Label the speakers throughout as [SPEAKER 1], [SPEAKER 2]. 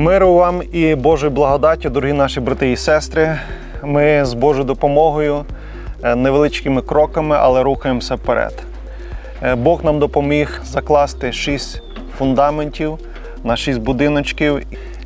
[SPEAKER 1] Миру вам і Божої благодаті, дорогі наші брати і сестри. Ми з Божою допомогою, е, невеличкими кроками, але рухаємося вперед. Е, Бог нам допоміг закласти шість фундаментів на шість будиночків.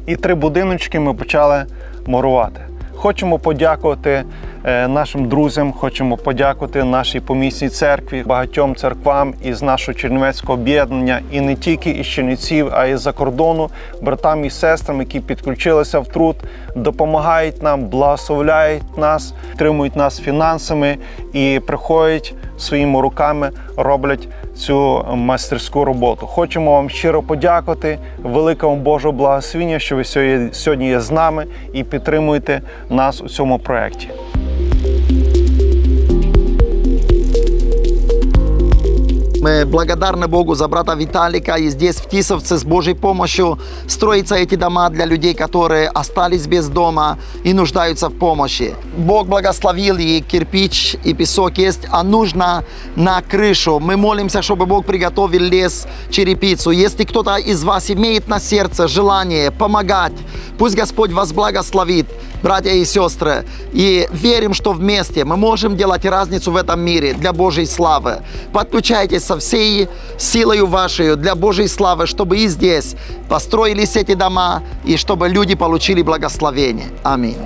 [SPEAKER 1] І три будиночки ми почали мурувати. Хочемо подякувати е, нашим друзям, хочемо подякувати нашій помісній церкві, багатьом церквам із нашого Чернівецького об'єднання, і не тільки із Чернівців, а й за кордону, братам і сестрам, які підключилися в труд, допомагають нам, благословляють нас, підтримують нас фінансами і приходять своїми руками, роблять цю майстерську роботу. Хочемо вам щиро подякувати, великому Божого благословіння, що ви сьогодні є з нами і підтримуєте нас у цьому проєкті.
[SPEAKER 2] Мы благодарны Богу за брата Виталика. И здесь в Тисовце с Божьей помощью строятся эти дома для людей, которые остались без дома и нуждаются в помощи. Бог благословил и кирпич, и песок есть, а нужно на крышу. Мы молимся, чтобы Бог приготовил лес, черепицу. Если кто-то из вас имеет на сердце желание помогать, пусть Господь вас благословит, братья и сестры. И верим, что вместе мы можем делать разницу в этом мире для Божьей славы. Подключайтесь со всей силой вашей для Божьей славы, чтобы и здесь построились эти дома, и чтобы люди получили благословение. Аминь.